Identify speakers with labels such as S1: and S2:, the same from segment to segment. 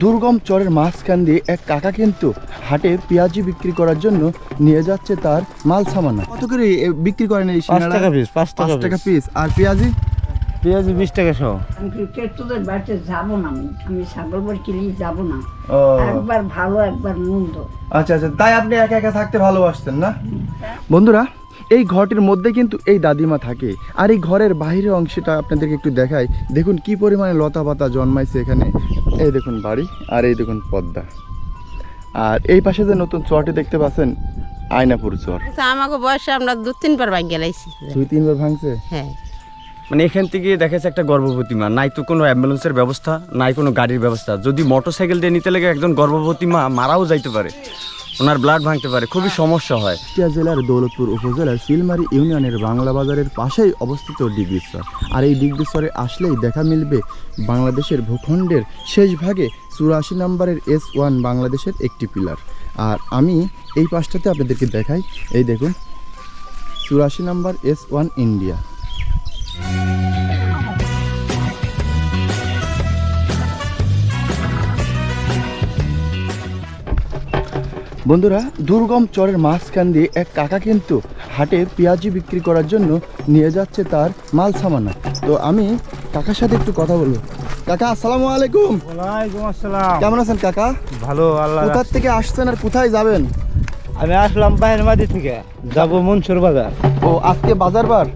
S1: দুর্গম চরের মাঝখান দিয়ে এক কাকা কিন্তু হাটে পেঁয়াজি বিক্রি করার জন্য নিয়ে যাচ্ছে তার মাল সামানা। কত করে বিক্রি করেন এই
S2: পাঁচ টাকা পিস পাঁচ টাকা
S1: টাকা
S2: পিস।
S1: আর পেঁয়াজি?
S2: পেঁয়াজ বিশ টাকা সহ।
S3: আমি ক্রিকেট তোদের বাড়িতে যাব না আমি। আমি ছাগল বাড়ি কিলি যাব না। একবার ভালো একবার মন্দ।
S1: আচ্ছা আচ্ছা তাই আপনি একা একা থাকতে ভালোবাসতেন না? বন্ধুরা এই ঘরটির মধ্যে কিন্তু এই দাদিমা থাকে। আর এই ঘরের বাইরের অংশটা আপনাদেরকে একটু দেখাই। দেখুন কি পরিমাণে লতা পাতা জন্মাইছে এখানে। এই দেখুন বাড়ি আর এই দেখুন পদ্মা। আর এই পাশে যে নতুন চরটি দেখতে পাচ্ছেন আয়নাপুর চর।
S4: আচ্ছা, আমাকে বয়সে আমরা দু তিনবার ভাঙ গেলাইছি
S1: দুই তিনবার ভাঙছে?
S4: হ্যাঁ।
S2: মানে এখান থেকে দেখা যাচ্ছে একটা গর্ভবতী মা। নাই তো কোনো অ্যাম্বুলেন্সের ব্যবস্থা নাই কোনো গাড়ির ব্যবস্থা। যদি মোটরসাইকেল দিয়ে নিতে লাগে একজন গর্ভবতী মা মারাও যাইতে পারে। ওনার ব্লাড ভাঙতে পারে খুবই সমস্যা হয়।
S1: কুষ্টিয়া জেলার দৌলতপুর উপজেলার সিলমারি ইউনিয়নের বাংলা বাজারের পাশেই অবস্থিত ডিগ্রিশ্বর আর এই ডিগ্রিশ্বরে আসলেই দেখা মিলবে বাংলাদেশের ভূখণ্ডের শেষ ভাগে চুরাশি নম্বরের এস ওয়ান বাংলাদেশের একটি পিলার আর আমি এই পাশটাতে আপনাদেরকে দেখাই এই দেখুন চুরাশি নম্বর এস ওয়ান ইন্ডিয়া বন্ধুরা দুর্গম চরের মাঝখান দিয়ে এক কাকা কিন্তু হাটে পেঁয়াজি বিক্রি করার জন্য নিয়ে যাচ্ছে তার মাল সামানা। তো আমি কাকার সাথে একটু কথা বলব। কাকা আসসালামু আলাইকুম।
S2: ওয়ালাইকুম আসসালাম।
S1: কেমন আছেন কাকা?
S2: ভালো আল্লাহ
S1: কোথা থেকে আসছেন আর কোথায় যাবেন?
S2: আমি আসলাম বাহির মাদি থেকে যাব মনসুর বাজার।
S1: ও আজকে বাজার বার?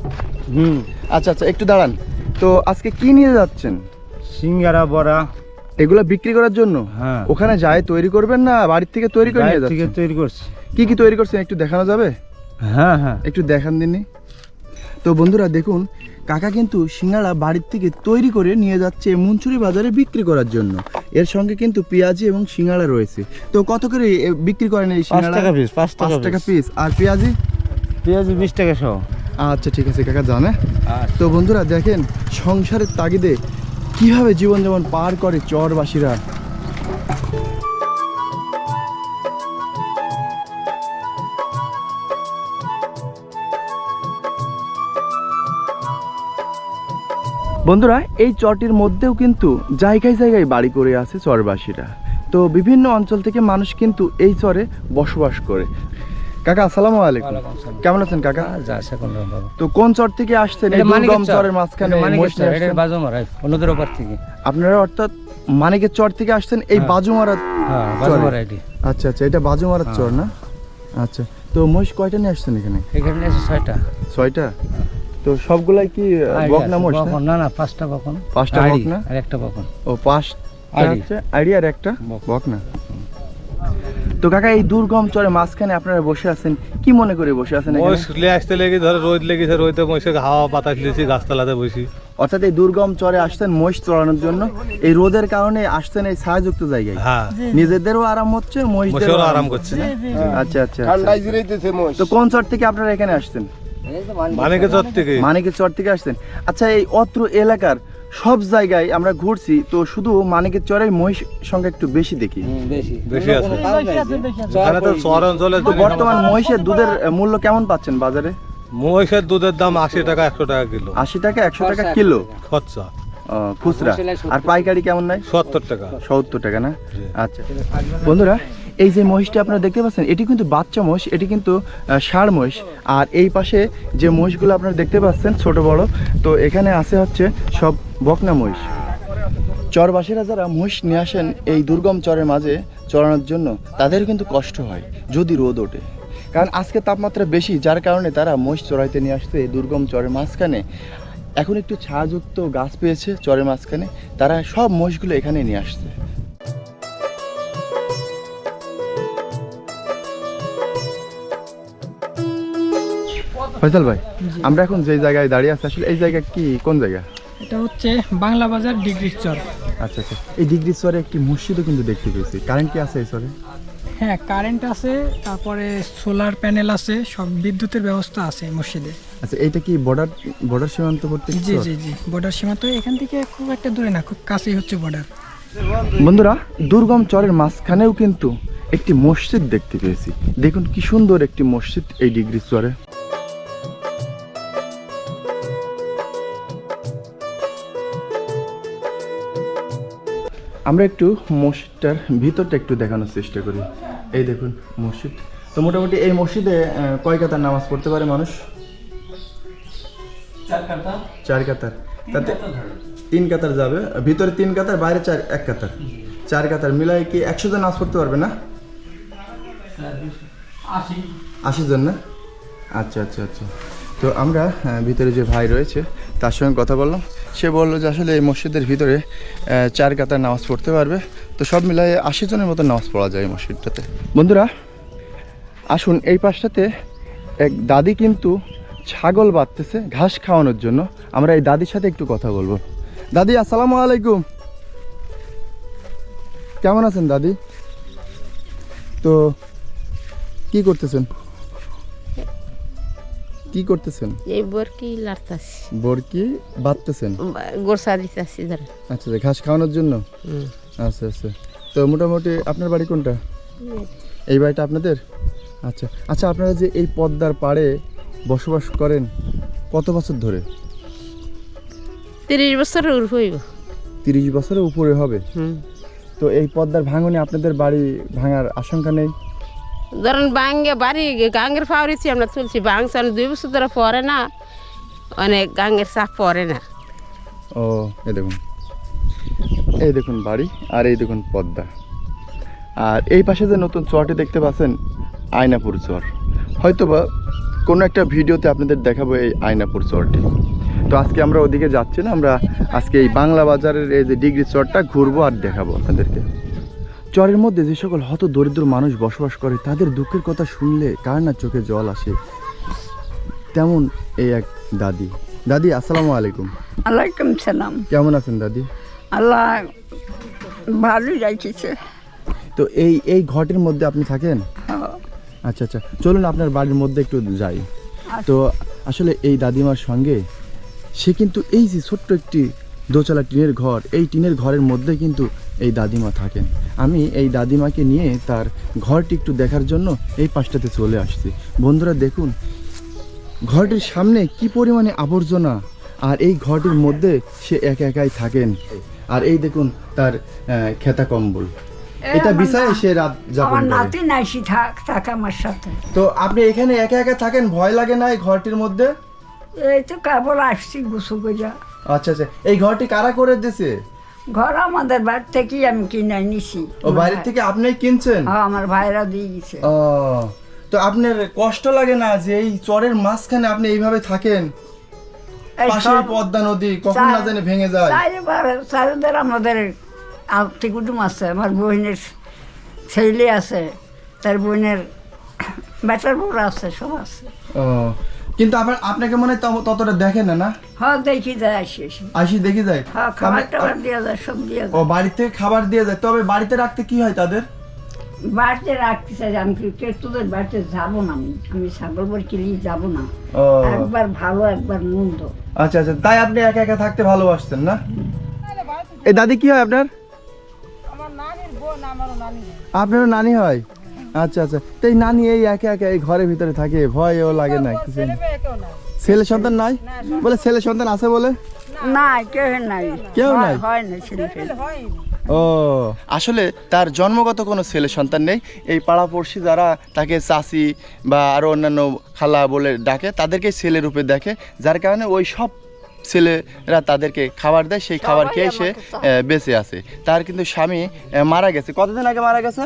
S2: হুম।
S1: আচ্ছা আচ্ছা একটু দাঁড়ান। তো আজকে কি নিয়ে যাচ্ছেন?
S2: সিঙ্গারা বড়া।
S1: এগুলো বিক্রি করার জন্য?
S2: হ্যাঁ।
S1: ওখানে যায় তৈরি করবেন না? বাড়ির থেকে তৈরি করে নিয়ে
S2: থেকে তৈরি করছি।
S1: কি কি তৈরি করছেন? একটু দেখানো যাবে?
S2: হ্যাঁ হ্যাঁ।
S1: একটু দেখান দিনই তো বন্ধুরা দেখুন কাকা কিন্তু সিঙ্গাড়া বাড়ির থেকে তৈরি করে নিয়ে যাচ্ছে মুনচুরি বাজারে বিক্রি করার জন্য। এর সঙ্গে কিন্তু পেঁয়াজি এবং সিঙ্গাড়া রয়েছে। তো কত করে বিক্রি করেন এই
S2: পাঁচ
S1: সিঙ্গাড়া?
S2: টাকা পিস পাঁচ
S1: পাঁচ
S2: টাকা পিস
S1: পিস আর পেঁয়াজি?
S2: পেঁয়াজ বিশ টাকা সহ।
S1: আচ্ছা ঠিক আছে কাকা জানে। তো বন্ধুরা দেখেন সংসারের তাগিদে কীভাবে জীবনযাপন পার করে চরবাসীরা? বন্ধুরা, এই চরটির মধ্যেও কিন্তু জায়গায় জায়গায় বাড়ি করে আছে চরবাসীরা। তো বিভিন্ন অঞ্চল থেকে মানুষ কিন্তু এই চরে বসবাস করে। কাকা আসসালামু আলাইকুম। কেমন আছেন কাকা?
S2: যা সে বাবা।
S1: তো কোন চর থেকে আসছেন? এই দুর্গম চরের মাঝখানে
S2: মারাই ওপার থেকে।
S1: আপনারা অর্থাৎ মানিকের চর থেকে আসছেন এই
S2: হ্যাঁ।
S1: বাজুমারা
S2: হ্যাঁ
S1: আচ্ছা আচ্ছা এটা বাজুমারার চর না? আচ্ছা তো মহিষ কয়টা নিয়ে আসছেন এখানে?
S2: এখানে আছে ছয়টা।
S1: ছয়টা? তো সবগুলাই কি বকনা মহিষ না?
S2: না পাঁচটা বকন
S1: পাঁচটা বকনা?
S2: আর একটা বকন
S1: ও। হচ্ছে আইডি আর একটা বকনা তো কাকা এই দুর্গম চরে মাঝখানে আপনারা বসে আছেন কি মনে করে বসে আছেন এখানে?
S5: আসতে লেগে ধরো রোদ লেগেছে রোদে মহিষের হাওয়া বাতাস লিয়েছি গাছতলাতে বসি।
S1: অর্থাৎ এই দুর্গম চরে আসছেন মহিষ চড়ানোর জন্য এই রোদের কারণে আসতেন এই ছায়াযুক্ত জায়গায়।
S5: হ্যাঁ।
S1: নিজেদেরও আরাম হচ্ছে মহিষদেরও আরাম করছে? আচ্ছা আচ্ছা আচ্ছা। তো কোন চর থেকে আপনারা এখানে আসছেন?
S5: মানিকে চর থেকে।
S1: মানিকের চর থেকে আসছেন। আচ্ছা এই অত্র এলাকার সব জায়গায় আমরা ঘুরছি তো শুধু মানিকের চরের মহিষ সংখ্যা একটু বেশি দেখি।
S5: তো
S1: বর্তমান মহিষের দুধের মূল্য কেমন পাচ্ছেন বাজারে?
S5: মহিষের দুধের দাম আশি টাকা একশো টাকা কিলো।
S1: আশি টাকা একশো টাকা কিলো?
S5: খরচা।
S1: খুচরা। আর পাইকারি কেমন নাই
S5: সত্তর টাকা।
S1: সত্তর টাকা না? আচ্ছা। বন্ধুরা এই যে মহিষটা আপনারা দেখতে পাচ্ছেন এটি কিন্তু বাচ্চা মহিষ এটি কিন্তু ষাঁড় মহিষ। আর এই পাশে যে মহিষগুলো আপনারা দেখতে পাচ্ছেন ছোট বড় তো এখানে আছে হচ্ছে সব বকনা মহিষ। চরবাসীরা যারা মহিষ নিয়ে আসেন এই দুর্গম চরের মাঝে চড়ানোর জন্য তাদের কিন্তু কষ্ট হয় যদি রোদ ওঠে। কারণ আজকে তাপমাত্রা বেশি যার কারণে তারা মহিষ চড়াইতে নিয়ে আসতে দুর্গম চরের মাঝখানে। এখন একটু ছায়াযুক্ত গাছ পেয়েছে চরের মাঝখানে। তারা সব মহিষগুলো এখানে নিয়ে আসছে। ফয়সাল ভাই আমরা এখন যে জায়গায় দাঁড়িয়ে আছি আসলে এই জায়গা কি? কোন জায়গা?
S6: এটা হচ্ছে বাংলা বাজার ডিগ্রি চর।
S1: আচ্ছা আচ্ছা। এই ডিগ্রি স্তরে একটি মসজিদও কিন্তু দেখতে পেয়েছি। কারেন্ট কি আছে এই স্তরে
S6: হ্যাঁ কারেন্ট আছে তারপরে সোলার প্যানেল আছে সব বিদ্যুতের ব্যবস্থা আছে মসজিদে।
S1: আচ্ছা এটা কি বর্ডার বর্ডার সীমান্ত সীমান্তবর্তী
S6: জি জি জি বর্ডার সীমান্ত এখান থেকে খুব একটা দূরে না খুব কাছেই হচ্ছে বর্ডার
S1: বন্ধুরা দুর্গম চরের মাঝখানেও কিন্তু একটি মসজিদ দেখতে পেয়েছি। দেখুন কি সুন্দর একটি মসজিদ এই ডিগ্রি স্তরে আমরা একটু মসজিদটার ভিতরটা একটু দেখানোর চেষ্টা করি। এই দেখুন মসজিদ। তো মোটামুটি এই মসজিদে কয় কাতার নামাজ পড়তে পারে মানুষ? চার কাতার। তাতে তিন কাতার যাবে। ভিতরে তিন কাতার বাইরে চার এক কাতার। চার কাতার মিলাই কি একশো জন নামাজ পড়তে পারবে না? আশি। জন না? আচ্ছা আচ্ছা আচ্ছা। তো আমরা ভিতরে যে ভাই রয়েছে তার সঙ্গে কথা বললাম। সে বলল যে আসলে এই মসজিদের ভিতরে চার কাতার নামাজ পড়তে পারবে। তো সব মিলাই আশি জনের মতো নামাজ পড়া যায় এই মসজিদটাতে। বন্ধুরা, আসুন এই পাশটাতে এক দাদি কিন্তু ছাগল বাঁধতেছে ঘাস খাওয়ানোর জন্য। আমরা এই দাদির সাথে একটু কথা বলব। দাদি, আসসালামু আলাইকুম। কেমন আছেন দাদি? তো কি করতেছেন? কি করতেছেন?
S4: এই বোর কি লাড়তাছি।
S1: বরকি বাঁধতেছেন?
S4: গোরসা দিতেছি ধরেন।
S1: আচ্ছা ঘাস খাওয়ানোর জন্য? আচ্ছা আচ্ছা। তো মোটামুটি আপনার বাড়ি কোনটা? এই বাড়িটা আপনাদের? আচ্ছা আচ্ছা আপনারা যে এই পদ্মার পাড়ে বসবাস করেন কত বছর ধরে?
S4: তিরিশ বছরের উর্ফ হইব।
S1: তিরিশ বছরের উপরে হবে?
S4: হুম।
S1: তো এই পদ্মার ভাঙনে আপনাদের বাড়ি ভাঙার আশঙ্কা নেই?
S4: ধরেন বাঙ্গে বাড়ি, গাঙ্গের ফাউরিছি আমরা তুলছি বাংসান দুই বছর ধরে পরে না, অনেক গাঙ্গের চাপ পরে না।
S1: ও, এই দেখুন। এই দেখুন বাড়ি আর এই দেখুন পদ্মা। আর এই পাশে যে নতুন চরটি দেখতে পাচ্ছেন, আয়নাপুর চর। হয়তোবা কোনো একটা ভিডিওতে আপনাদের দেখাবো এই আয়নাপুর চরটি। তো আজকে আমরা ওদিকে যাচ্ছি না, আমরা আজকে এই বাংলা বাজারের এই যে ডিগ্রি চরটা ঘুরবো আর দেখাবো আপনাদেরকে। চরের মধ্যে যে সকল হত দরিদ্র মানুষ বসবাস করে তাদের দুঃখের কথা শুনলে কার না চোখে জল আসে? তেমন এই এক দাদি। দাদি আসসালামু আলাইকুম।
S3: আলাইকুম সালাম।
S1: কেমন আছেন দাদি?
S3: আল্লাহ ভালোই রাখিছে।
S1: তো এই এই ঘটের মধ্যে আপনি থাকেন?
S3: হ্যাঁ।
S1: আচ্ছা আচ্ছা। চলুন আপনার বাড়ির মধ্যে একটু যাই। তো আসলে এই দাদিমার সঙ্গে সে কিন্তু এই যে ছোট্ট একটি দোতলা টিনের ঘর এই টিনের ঘরের মধ্যে কিন্তু এই দাদিমা থাকেন। আমি এই দাদিমাকে নিয়ে তার ঘরটি একটু দেখার জন্য এই পাশটাতে চলে আসছি। বন্ধুরা দেখুন ঘরটির সামনে কি পরিমাণে আবর্জনা আর এই ঘরটির মধ্যে সে একা একাই থাকেন। আর এই দেখুন তার খেতা কম্বল। এটা বিছায় সে রাত যাপন করে।
S3: নাতি নাইসি থাক থাক আমার সাথে।
S1: তো আপনি এখানে একা একা থাকেন? ভয় লাগে না এই ঘরটির মধ্যে?
S3: এই তো কেবল আসছি গুছু গোজা
S1: আচ্ছা আচ্ছা। এই ঘরটি কারা করে দিছে?
S3: ঘর আমাদের বাড়ি থেকেই আমি কিনে নিছি
S1: ও বাইরে থেকে আপনি কিনছেন?
S3: হ্যাঁ আমার ভাইরা দিয়ে গেছে
S1: ও তো আপনার কষ্ট লাগে না যে এই চরের মাঝখানে আপনি এইভাবে থাকেন?
S3: এই
S1: পাশে
S3: সব
S1: পদ্মা নদী কখন না জানি ভেঙে যায়।
S3: চারিদের আমাদের আত্মীয় কুটুম আছে আমার বোনের ছেলে আছে তার বোনের বেটার বউরা আছে সব আছে।
S1: ও কিন্তু আপনার আপনাকে মনে হয় তত- ততটা দেখে না না?
S3: হ্যাঁ দেখি যায় আসি আসি।
S1: দেখি যায়?
S3: হ্যাঁ খাবার
S1: আপনি-
S3: টাবার দেওয়া যায় সব দেওয়া
S1: ও
S3: যায়।
S1: বাড়ি থেকে খাবার দিয়ে যায়। তবে বাড়িতে রাখতে কি হয় তাদের?
S3: বাড়িতে রাখতে চাই আমি কি কে তোদের বাড়িতে যাব না আমি? আমি ছাগল বর কিলিয়ে যাব না।
S1: ও।
S3: একবার ভালো একবার মন্দ।
S1: আচ্ছা আচ্ছা তাই আপনি একা একা থাকতে ভালোবাসতেন না? এই দাদি কি হয় আপনার? আমার নানির বোন আমারও নানি আপনারও নানি হয়? আচ্ছা আচ্ছা। তো এই নানি এই একা একা এই ঘরের ভিতরে থাকে ভয়ও লাগে না কিছু না। ছেলে সন্তান নাই? বলে ছেলে সন্তান আছে বলে?
S3: না কেউ নাই।
S1: কেউ নাই?
S3: হয় না ছেলে
S1: ও। আসলে তার জন্মগত কোনো ছেলে সন্তান নেই। এই পাড়াপড়শি যারা তাকে চাচি বা আরও অন্যান্য খালা বলে ডাকে তাদেরকে ছেলে রূপে দেখে যার কারণে ওই সব ছেলেরা তাদেরকে খাবার দেয় সেই খাবার খেয়ে সে বেঁচে আছে। তার কিন্তু স্বামী মারা গেছে। কতদিন আগে মারা গেছে?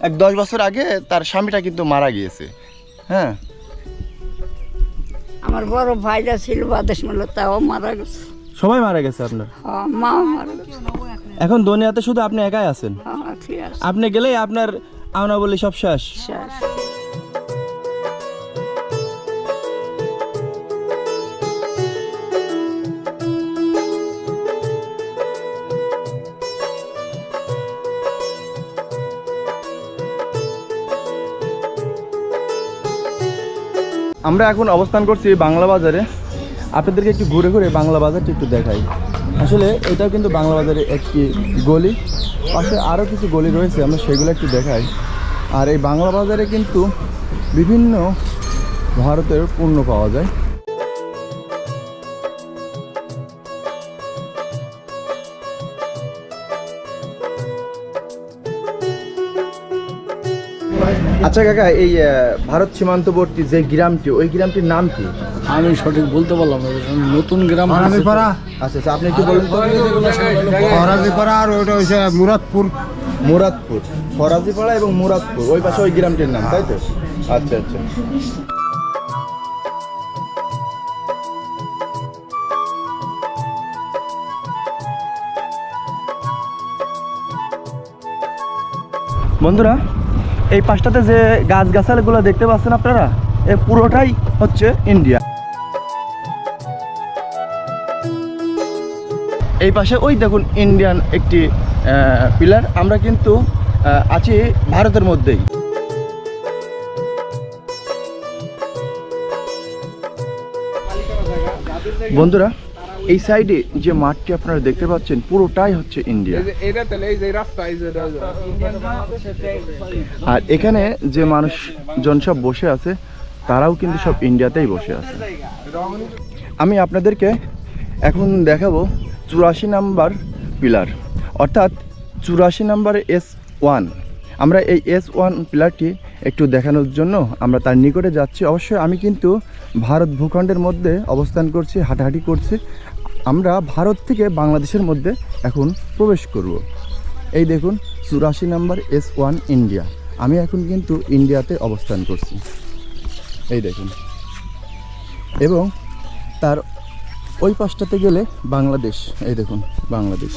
S1: এক দশ বছর আগে তার স্বামীটা কিন্তু মারা গিয়েছে। হ্যাঁ?
S3: আমার বড় ভাইরা ছিল বাদেশ মেলে তাও মারা গেছে।
S1: সবাই মারা গেছে আপনার?
S3: মা মাও মারা গেছে
S1: এখন দুনিয়াতে শুধু আপনি একাই আছেন?
S3: হ্যাঁ
S1: আপনি গেলেই আপনার আওনা বলি সব শেষ।
S3: শেষ।
S1: আমরা এখন অবস্থান করছি বাংলা বাজারে। আপনাদেরকে একটু ঘুরে ঘুরে বাংলা বাজারটি একটু দেখাই। আসলে এটাও কিন্তু বাংলা বাজারে একটি গলি। পাশে আরও কিছু গলি রয়েছে, আমরা সেগুলো একটু দেখাই। আর এই বাংলা বাজারে কিন্তু বিভিন্ন ভারতের পণ্য পাওয়া যায়। আচ্ছা কাকা এই ভারত সীমান্তবর্তী যে গ্রামটি ওই গ্রামটির নাম কি?
S7: আমি সঠিক বলতে পারলাম না নতুন গ্রাম
S1: আচ্ছা আচ্ছা আপনি একটু বলুন তো।
S8: ফরাজিপাড়া আর ওইটা হচ্ছে মুরাদপুর।
S1: মুরাদপুর। ফরাজিপাড়া এবং মুরাদপুর ওই পাশে ওই গ্রামটির নাম তাই তো? আচ্ছা আচ্ছা। বন্ধুরা এই পাশটাতে যে গাছ গাছালিগুলো দেখতে পাচ্ছেন আপনারা, এ পুরোটাই হচ্ছে ইন্ডিয়া। এই পাশে ওই দেখুন ইন্ডিয়ান একটি পিলার, আমরা কিন্তু আছি ভারতের মধ্যেই। বন্ধুরা এই সাইডে যে মাঠটি আপনারা দেখতে পাচ্ছেন পুরোটাই হচ্ছে ইন্ডিয়া। আর এখানে যে মানুষজন সব বসে আছে তারাও কিন্তু সব ইন্ডিয়াতেই বসে আছে। আমি আপনাদেরকে এখন দেখাবো চুরাশি নাম্বার পিলার। অর্থাৎ চুরাশি নাম্বার এস ওয়ান। আমরা এই এস ওয়ান পিলারটি একটু দেখানোর জন্য আমরা তার নিকটে যাচ্ছি। অবশ্যই আমি কিন্তু ভারত ভূখণ্ডের মধ্যে অবস্থান করছি হাঁটাহাঁটি করছি। আমরা ভারত থেকে বাংলাদেশের মধ্যে এখন প্রবেশ করব। এই দেখুন, চুরাশি নাম্বার এস ওয়ান ইন্ডিয়া আমি এখন কিন্তু ইন্ডিয়াতে অবস্থান করছি। এই দেখুন। এবং তার ওই পাশটাতে গেলে বাংলাদেশ। এই দেখুন, বাংলাদেশ।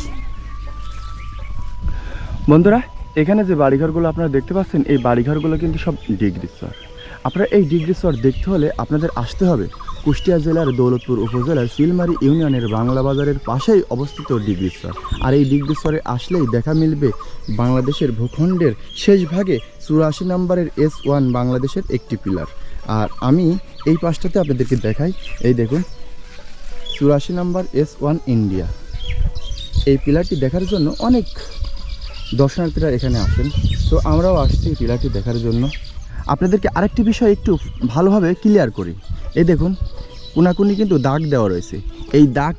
S1: বন্ধুরা, এখানে যে বাড়িঘরগুলো আপনারা দেখতে পাচ্ছেন, এই বাড়িঘরগুলো কিন্তু সব ডিগ্রি স্তর। আপনারা এই ডিগ্রি স্তর দেখতে হলে আপনাদের আসতে হবে কুষ্টিয়া জেলার দৌলতপুর উপজেলার সিলমারি ইউনিয়নের বাংলা বাজারের পাশেই অবস্থিত ডিগ্রি স্তর আর এই ডিগ্রি স্তরে আসলেই দেখা মিলবে বাংলাদেশের ভূখণ্ডের শেষ ভাগে চুরাশি নম্বরের এস ওয়ান বাংলাদেশের একটি পিলার। আর আমি এই পাশটাতে আপনাদেরকে দেখাই, এই দেখুন, চুরাশি নম্বর এস ওয়ান ইন্ডিয়া। এই পিলারটি দেখার জন্য অনেক দর্শনার্থীরা এখানে আসেন। তো আমরাও আসছি পিলারটি দেখার জন্য। আপনাদেরকে আরেকটি বিষয় একটু ভালোভাবে ক্লিয়ার করি। এই দেখুন, কোনাকুনি কিন্তু দাগ দেওয়া রয়েছে। এই দাগ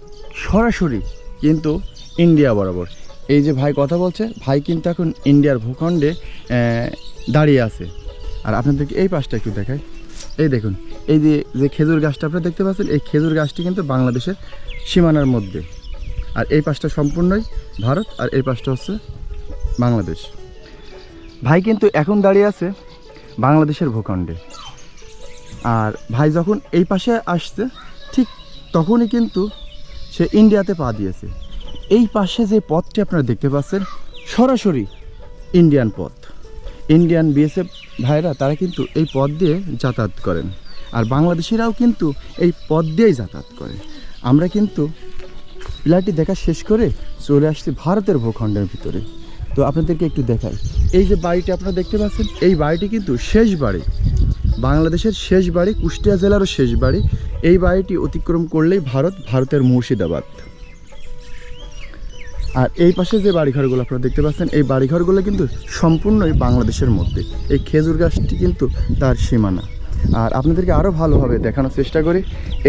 S1: সরাসরি কিন্তু ইন্ডিয়া বরাবর। এই যে ভাই কথা বলছে, ভাই কিন্তু এখন ইন্ডিয়ার ভূখণ্ডে দাঁড়িয়ে আছে। আর আপনাদেরকে এই পাশটা একটু দেখায় এই দেখুন, এই যে যে খেজুর গাছটা আপনারা দেখতে পাচ্ছেন, এই খেজুর গাছটি কিন্তু বাংলাদেশের সীমানার মধ্যে। আর এই পাশটা সম্পূর্ণই ভারত, আর এই পাশটা হচ্ছে বাংলাদেশ। ভাই কিন্তু এখন দাঁড়িয়ে আছে বাংলাদেশের ভূখণ্ডে। আর ভাই যখন এই পাশে আসছে, ঠিক তখনই কিন্তু সে ইন্ডিয়াতে পা দিয়েছে। এই পাশে যে পথটি আপনারা দেখতে পাচ্ছেন, সরাসরি ইন্ডিয়ান পথ। ইন্ডিয়ান বিএসএফ ভাইরা, তারা কিন্তু এই পথ দিয়ে যাতায়াত করেন। আর বাংলাদেশিরাও কিন্তু এই পথ দিয়েই যাতায়াত করে। আমরা কিন্তু পিলারটি দেখা শেষ করে চলে আসছি ভারতের ভূখণ্ডের ভিতরে। তো আপনাদেরকে একটু দেখাই। এই যে বাড়িটি আপনারা দেখতে পাচ্ছেন, এই বাড়িটি কিন্তু শেষ বাড়ি। বাংলাদেশের শেষ বাড়ি, কুষ্টিয়া জেলারও শেষ বাড়ি। এই বাড়িটি অতিক্রম করলেই ভারত, ভারতের মুর্শিদাবাদ। আর এই পাশে যে বাড়িঘরগুলো আপনারা দেখতে পাচ্ছেন, এই বাড়িঘরগুলো কিন্তু সম্পূর্ণই বাংলাদেশের মধ্যে। এই খেজুর গাছটি কিন্তু তার সীমানা। আর আপনাদেরকে আরও ভালোভাবে দেখানোর চেষ্টা করি।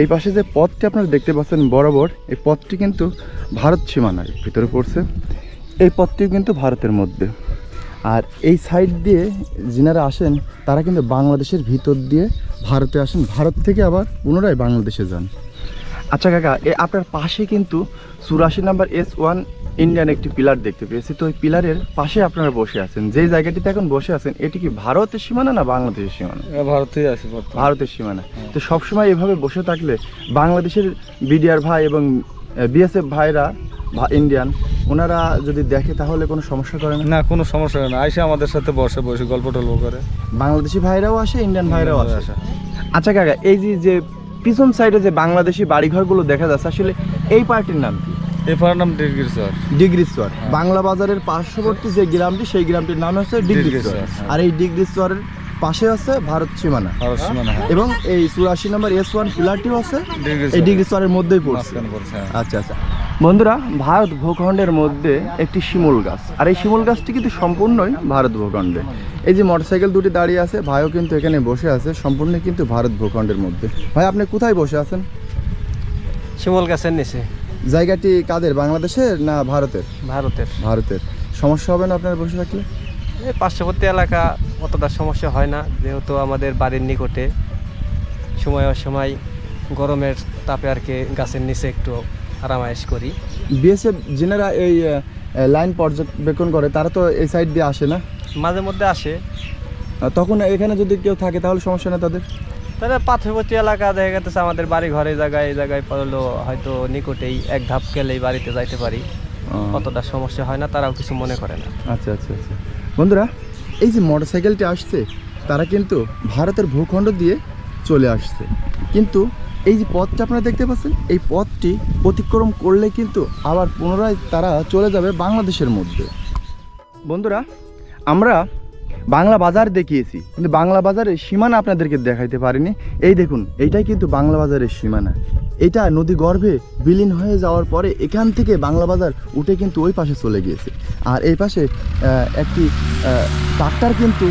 S1: এই পাশে যে পথটি আপনারা দেখতে পাচ্ছেন বরাবর, এই পথটি কিন্তু ভারত সীমানার ভিতরে পড়ছে। এই পথটিও কিন্তু ভারতের মধ্যে। আর এই সাইড দিয়ে যিনারা আসেন তারা কিন্তু বাংলাদেশের ভিতর দিয়ে ভারতে আসেন। ভারত থেকে আবার পুনরায় বাংলাদেশে যান। আচ্ছা কাকা এ আপনার পাশে কিন্তু চুরাশি নাম্বার এস ওয়ান ইন্ডিয়ান একটি পিলার দেখতে পেয়েছি। তো ওই পিলারের পাশে আপনারা বসে আছেন। যেই জায়গাটিতে এখন বসে আছেন এটি কি ভারতের সীমানা না বাংলাদেশের সীমানা?
S5: ভারতেই আছে
S1: ভারতের সীমানা। তো সবসময় এভাবে বসে থাকলে বাংলাদেশের বিডিআর ভাই এবং বিএসএফ ভাইরা ইন্ডিয়ান ওনারা যদি দেখে তাহলে কোনো সমস্যা করে না?
S5: না কোনো সমস্যা হয় না। আইসে আমাদের সাথে বসে বসে গল্প টল্প করে।
S1: বাংলাদেশি ভাইরাও আসে ইন্ডিয়ান ভাইরাও আসে। আচ্ছা কাকা এই যে যে পিছন সাইডে যে বাংলাদেশি বাড়িঘরগুলো দেখা যাচ্ছে আসলে এই পার্টির নাম কি?
S5: এই পাড়ার নাম ডিগ্রি স্যার
S1: ডিগ্রিশ্বর বাংলা বাজারের পার্শ্ববর্তী যে গ্রামটি সেই গ্রামটির নাম হচ্ছে ডিগ্রিশ্বর
S5: ডিগ্রিশ্বর,
S1: আর এই ডিগ্রিশ্বরের পাশে আছে ভারত সীমানা।
S5: ভারত সীমানা হ্যাঁ।
S1: এবং এই চুরাশি নম্বর এস ওয়ান পিলারটিও আছে। এই ডিগ্রিশ্বরের মধ্যেই পড়ছে।
S5: হ্যাঁ।
S1: আচ্ছা আচ্ছা। বন্ধুরা ভারত ভূখণ্ডের মধ্যে একটি শিমুল গাছ। আর এই শিমুল গাছটি কিন্তু সম্পূর্ণই ভারত ভূখণ্ডে। এই যে মোটরসাইকেল দুটি দাঁড়িয়ে আছে ভাইও কিন্তু এখানে বসে আছে সম্পূর্ণ কিন্তু ভারত ভূখণ্ডের মধ্যে। ভাই আপনি কোথায় বসে আছেন?
S9: শিমল গাছের নিচে।
S1: জায়গাটি কাদের বাংলাদেশের না ভারতের?
S9: ভারতের।
S1: ভারতের। সমস্যা হবে না আপনার বসে থাকলে?
S9: পার্শ্ববর্তী এলাকা অতটা সমস্যা হয় না যেহেতু আমাদের বাড়ির নিকটে। সময় অসময় গরমের তাপে আর কি গাছের নিচে একটু আরামায়েশ করি।
S1: বিএসএফ যেনারা এই লাইন পর্যবেক্ষণ করে তারা তো এই সাইড দিয়ে আসে না?
S9: মাঝে মধ্যে আসে।
S1: তখন এখানে যদি কেউ থাকে তাহলে সমস্যা না তাদের?
S9: তাহলে পার্শ্ববর্তী এলাকা দেখা গেছে আমাদের বাড়ি ঘরে জায়গায় এই জায়গায় পড়ল হয়তো নিকটেই এক ধাপ গেলেই বাড়িতে যাইতে পারি। অতটা সমস্যা হয় না তারাও কিছু মনে করে না।
S1: আচ্ছা আচ্ছা আচ্ছা। বন্ধুরা, এই যে মোটরসাইকেলটি আসছে, তারা কিন্তু ভারতের ভূখণ্ড দিয়ে চলে আসছে। কিন্তু এই যে পথটা আপনারা দেখতে পাচ্ছেন, এই পথটি অতিক্রম করলে কিন্তু আবার পুনরায় তারা চলে যাবে বাংলাদেশের মধ্যে। বন্ধুরা, আমরা বাংলা বাজার দেখিয়েছি, কিন্তু বাংলা বাজারের সীমানা আপনাদেরকে দেখাইতে পারিনি। এই দেখুন, এইটাই কিন্তু বাংলা বাজারের সীমানা। এটা নদী গর্ভে বিলীন হয়ে যাওয়ার পরে এখান থেকে বাংলা বাজার উঠে কিন্তু ওই পাশে চলে গিয়েছে। আর এই পাশে একটি ট্রাক্টর কিন্তু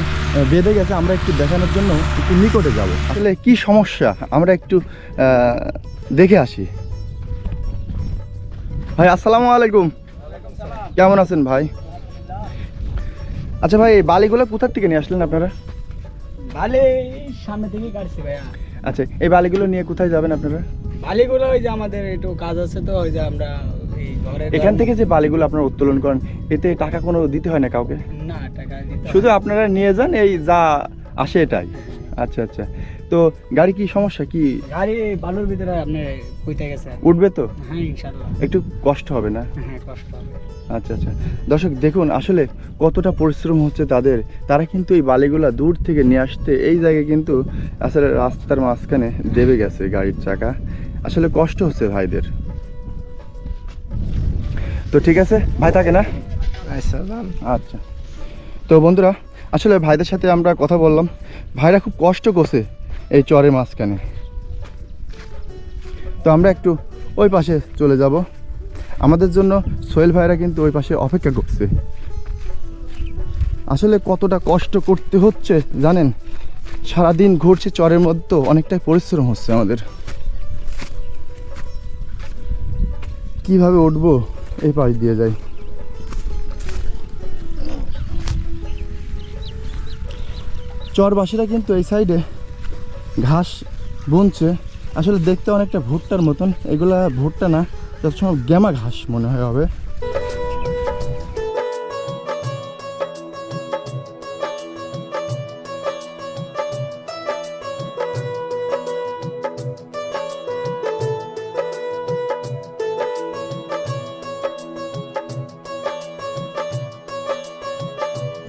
S1: বেঁধে গেছে। আমরা একটু দেখানোর জন্য একটু নিকটে যাব। আসলে কি সমস্যা? আমরা একটু দেখে আসি। ভাই, আসসালামু আলাইকুম। কেমন আছেন ভাই? আচ্ছা ভাই এই বালিগুলো কোথার থেকে নিয়ে আসলেন আপনারা?
S6: বালি সামনে থেকে কাটছি ভাইয়া।
S1: আচ্ছা এই বালিগুলো নিয়ে কোথায় যাবেন আপনারা?
S6: ভালিগুলো ওই যে আমাদের একটু কাজ আছে তো ওই যে আমরা এই ঘরে
S1: এখান থেকে যে বালিগুলো আপনারা উত্তোলন করেন এতে টাকা কোনো দিতে হয় না কাউকে?
S6: না টাকা দিতে
S1: শুধু আপনারা নিয়ে যান এই যা আসে এটাই। আচ্ছা আচ্ছা। তো গাড়ি কি সমস্যা? কি
S6: গাড়ি বালুর ভিতরে আপনি কইতে গেছে।
S1: উঠবে তো?
S6: হ্যাঁ ইনশাল্লাহ
S1: একটু কষ্ট হবে না?
S6: হ্যাঁ কষ্ট হবে।
S1: আচ্ছা আচ্ছা। দর্শক দেখুন আসলে কতটা পরিশ্রম হচ্ছে তাদের। তারা কিন্তু এই বালিগুলা দূর থেকে নিয়ে আসতে এই জায়গায় কিন্তু আসলে রাস্তার মাঝখানে দেবে গেছে গাড়ির চাকা। আসলে কষ্ট হচ্ছে ভাইদের। তো ঠিক আছে? ভাই থাকে না?
S9: আচ্ছা
S1: আচ্ছা। তো বন্ধুরা আসলে ভাইদের সাথে আমরা কথা বললাম। ভাইরা খুব কষ্ট করছে এই চরের মাঝখানে। তো আমরা একটু ওই পাশে চলে যাব। আমাদের জন্য সোহেল ভাইরা কিন্তু ওই পাশে অপেক্ষা করছে। আসলে কতটা কষ্ট করতে হচ্ছে জানেন? সারাদিন ঘুরছে, চরের মধ্যে অনেকটাই পরিশ্রম হচ্ছে আমাদের। কীভাবে উঠবো? এই পাশ দিয়ে যাই। চরবাসীরা কিন্তু এই সাইডে ঘাস বুনছে। আসলে দেখতে অনেকটা ভুট্টার মতন। এগুলা ভুট্টা না যত গ্যামা ঘাস মনে হয় হবে।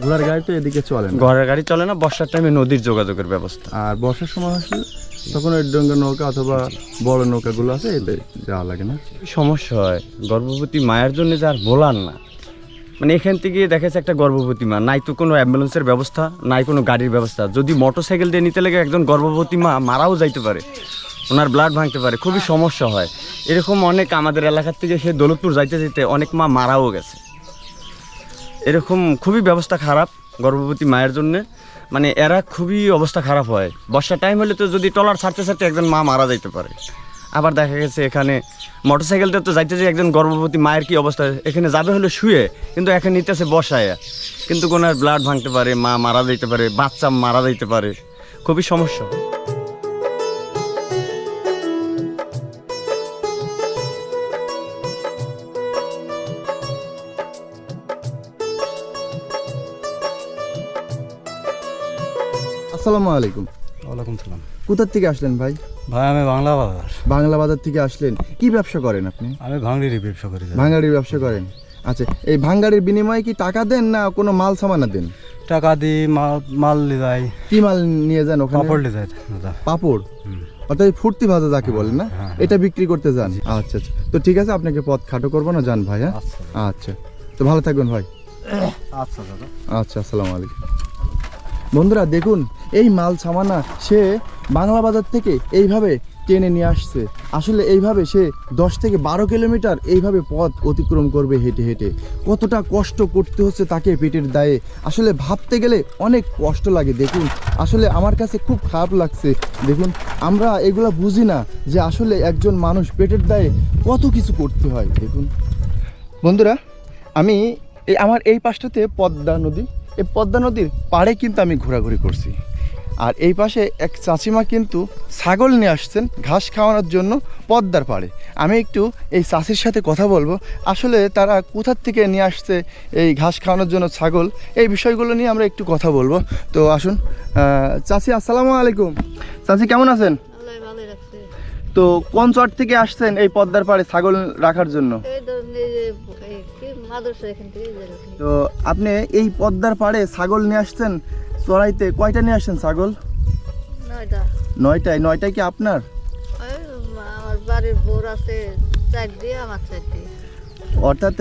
S1: ঘোড়ার গাড়ি তো এদিকে চলে না।
S2: ঘরের গাড়ি চলে না বর্ষার টাইমে নদীর যোগাযোগের ব্যবস্থা।
S1: আর বর্ষার সময় আসলে তখন ওই ডঙ্গা নৌকা অথবা বড় নৌকাগুলো আছে, এতে যাওয়া লাগে না।
S2: সমস্যা হয়, গর্ভবতী মায়ের জন্য যে আর বলার না। মানে এখান থেকে দেখা যাচ্ছে একটা গর্ভবতী মা, নাই তো কোনো অ্যাম্বুলেন্সের ব্যবস্থা, নাই কোনো গাড়ির ব্যবস্থা। যদি মোটর সাইকেল দিয়ে নিতে লাগে, একজন গর্ভবতী মা মারাও যাইতে পারে, ওনার ব্লাড ভাঙতে পারে, খুবই সমস্যা হয়। এরকম অনেক আমাদের এলাকার থেকে সে দৌলতপুর যাইতে যেতে অনেক মা মারাও গেছে। এরকম খুবই ব্যবস্থা খারাপ গর্ভবতী মায়ের জন্য। মানে এরা খুবই অবস্থা খারাপ হয়। বর্ষার টাইম হলে তো যদি টলার ছাড়তে ছাড়তে একজন মা মারা যাইতে পারে। আবার দেখা গেছে এখানে মোটর মোটরসাইকেলতে তো যাইতে যে একজন গর্ভবতী মায়ের কি অবস্থা? এখানে যাবে হলে শুয়ে, কিন্তু এখানে নিতেছে বসায়। কিন্তু কোনো ব্লাড ভাঙতে পারে, মা মারা যাইতে পারে, বাচ্চা মারা যাইতে পারে। খুবই সমস্যা।
S1: আসসালামু আলাইকুম।
S9: ওয়ালাইকুম সালাম।
S1: কোথার থেকে আসলেন ভাই?
S9: ভাই আমি বাংলা বাজার।
S1: বাংলা বাজার থেকে আসলেন। কি ব্যবসা করেন আপনি?
S9: আমি ভাঙড়ির ব্যবসা করি
S1: ভাঙ্গাড়ির ব্যবসা করেন। আচ্ছা এই ভাঙ্গাড়ির বিনিময়ে কি টাকা দেন না কোনো মাল সামানা দেন?
S9: টাকা দিই মাল মাল যায়
S1: কি মাল নিয়ে যান ওখানে?
S9: পাপড় যায় দাদা।
S1: পাপড়? অর্থাৎ ফুর্তি ভাজা যাকে বলেন না? এটা বিক্রি করতে যান। আচ্ছা আচ্ছা। তো ঠিক আছে আপনাকে পথ খাটো করব না যান ভাই হ্যাঁ? আচ্ছা। তো ভালো থাকবেন ভাই।
S9: আচ্ছা দাদা।
S1: আচ্ছা আসসালামু আলাইকুম। বন্ধুরা, দেখুন, এই মাল সামানা সে বাংলা বাজার থেকে এইভাবে টেনে নিয়ে আসছে। আসলে এইভাবে সে দশ থেকে বারো কিলোমিটার এইভাবে পথ অতিক্রম করবে হেঁটে হেঁটে। কতটা কষ্ট করতে হচ্ছে তাকে পেটের দায়ে। আসলে ভাবতে গেলে অনেক কষ্ট লাগে, দেখুন। আসলে আমার কাছে খুব খারাপ লাগছে, দেখুন। আমরা এগুলো বুঝি না যে আসলে একজন মানুষ পেটের দায়ে কত কিছু করতে হয়, দেখুন। বন্ধুরা, আমি এই আমার এই পাশটাতে পদ্মা নদী। এই পদ্মা নদীর পাড়ে কিন্তু আমি ঘোরাঘুরি করছি। আর এই পাশে এক চাচিমা কিন্তু ছাগল নিয়ে আসছেন ঘাস খাওয়ানোর জন্য পদ্মার পাড়ে। আমি একটু এই চাষির সাথে কথা বলব। আসলে তারা কোথার থেকে নিয়ে আসছে এই ঘাস খাওয়ানোর জন্য ছাগল? এই বিষয়গুলো নিয়ে আমরা একটু কথা বলব। তো আসুন চাচি, আসসালামু আলাইকুম। চাচি, কেমন আছেন? তো কোন চর থেকে আসছেন এই পদ্মার পাড়ে ছাগল রাখার জন্য। তো আপনি এই পদ্মার পাড়ে ছাগল নিয়ে আসছেন চড়াইতে কয়টা নিয়ে আসছেন ছাগল? নয়টায় নয়টায় কি আপনার? অর্থাৎ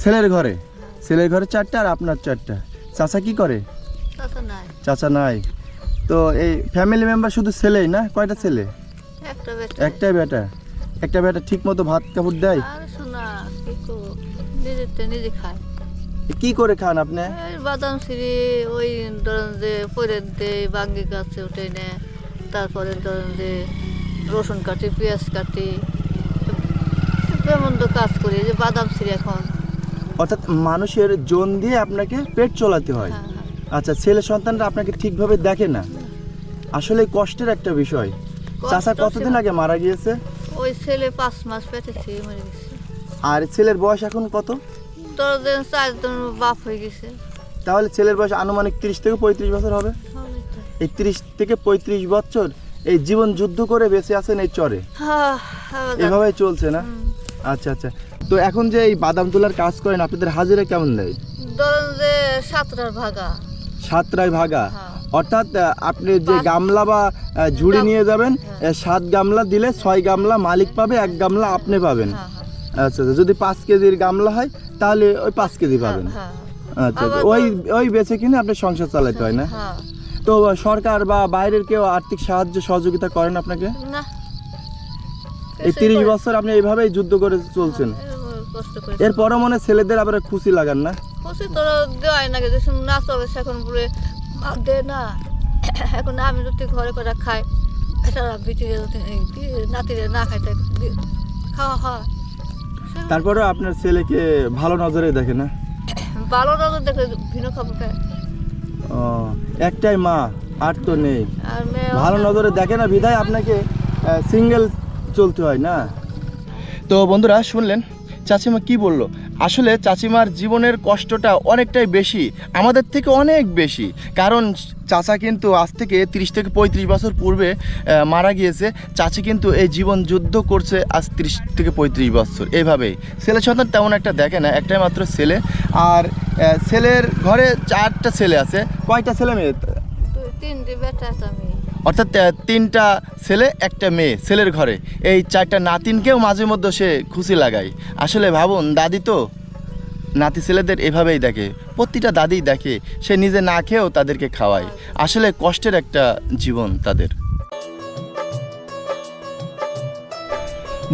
S1: ছেলের ঘরে? ছেলের ঘরে চারটা আর আপনার চারটা? চাচা কি করে? চাচা নাই। তো এই ফ্যামিলি মেম্বার শুধু ছেলেই না? কয়টা ছেলে? একটাই বেটা একটা বেটা ঠিক মতো ভাত কাপড় দেয়?
S10: নিজে খায়।
S1: কি করে খান আপনি?
S10: বাদাম সিঁড়ি ওই ধরেন যে পরে দেয় বাঙ্গি গাছে উঠে নেয় তারপরে ধরেন যে রসুন কাটি পেঁয়াজ কাটি তেমন তো কাজ করি যে বাদাম সিঁড়ি এখন।
S1: অর্থাৎ মানুষের জোন দিয়ে আপনাকে পেট চলাতে হয়।
S10: হ্যাঁ হ্যাঁ।
S1: আচ্ছা ছেলে সন্তানরা আপনাকে ঠিকভাবে দেখে না। আসলে কষ্টের একটা বিষয়। চাচা কতদিন আগে মারা গিয়েছে?
S10: ওই ছেলে পাঁচ মাস পেটে মরে গেছে।
S1: আর ছেলের বয়স এখন কত?
S10: তোর দিন চার দিন বাপ হয়ে গেছে।
S1: তাহলে ছেলের বয়স আনুমানিক তিরিশ থেকে পঁয়ত্রিশ বছর হবে। এই তিরিশ থেকে পঁয়ত্রিশ বছর এই জীবন যুদ্ধ করে বেঁচে আছেন এই চরে। এভাবেই চলছে না? আচ্ছা আচ্ছা। তো এখন যে এই বাদাম তোলার কাজ করেন আপনাদের হাজিরা কেমন দেয়?
S10: ধরেন যে সাতটার ভাগা।
S1: সাতটায় ভাগা?
S10: হ্যাঁ।
S1: অর্থাৎ আপনি যে গামলা বা ঝুড়ি নিয়ে যাবেন
S10: হ্যাঁ।
S1: সাত গামলা দিলে ছয় গামলা মালিক পাবে এক গামলা আপনি পাবেন।
S10: হ্যাঁ হ্যাঁ।
S1: আচ্ছা আচ্ছা যদি পাঁচ কেজির গামলা হয় তাহলে ওই পাঁচ কেজি পাবেন। আচ্ছা। ওই ওই বেচে কিনে আপনি সংসার চালাতে হয় না? তো সরকার বা বাইরের কেউ আর্থিক সাহায্য সহযোগিতা করেন আপনাকে? এই তিরিশ বছর আপনি এইভাবেই যুদ্ধ করে চলছেন। এরপরও মনে ছেলেদের আবার খুশি লাগান না?
S10: খুশি তোরা দেওয়াই না গেছে নাচ হবে এখন পুরে ভাত দে না। এখন আমি যদি ঘরে করে খাই এটা বিটিরে নাতিরে না খাইতে খাওয়া হয়।
S1: তারপরেও আপনার ছেলেকে ভালো নজরে দেখে না?
S10: ভালো না তো দেখে ভিন্ন খাব খায়
S1: ও একটাই মা আর তো নেই।
S10: আর
S1: ভালো নজরে দেখে না বিধায় আপনাকে সিঙ্গেল চলতে হয় না? তো বন্ধুরা শুনলেন? চাচিমা কি বলল? আসলে চাচিমার জীবনের কষ্টটা অনেকটাই বেশি, আমাদের থেকে অনেক বেশি। কারণ চাচা কিন্তু আজ থেকে তিরিশ থেকে পঁয়ত্রিশ বছর পূর্বে মারা গিয়েছে। চাচি কিন্তু এই জীবন যুদ্ধ করছে আজ তিরিশ থেকে পঁয়ত্রিশ বছর। এভাবেই। ছেলে সন্তান তেমন একটা দেখে না, একটাই মাত্র ছেলে। আর ছেলের ঘরে চারটা ছেলে আছে। কয়টা ছেলে মেয়ে?
S10: তিনটে বেটা
S1: অর্থাৎ তিনটা ছেলে, একটা মেয়ে ছেলের ঘরে। এই চারটা নাতিনকেও মাঝে মধ্যে সে খুশি লাগায়। আসলে ভাবুন, দাদি তো নাতি ছেলেদের এভাবেই দেখে। প্রতিটা দাদিই দেখে, সে নিজে না খেয়েও তাদেরকে খাওয়ায়। আসলে কষ্টের একটা জীবন তাদের।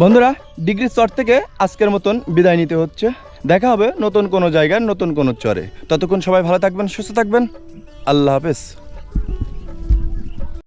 S1: বন্ধুরা, ডিগ্রি চর থেকে আজকের মতন বিদায় নিতে হচ্ছে। দেখা হবে নতুন কোনো জায়গায়, নতুন কোনো চরে। ততক্ষণ সবাই ভালো থাকবেন, সুস্থ থাকবেন। আল্লাহ হাফেজ।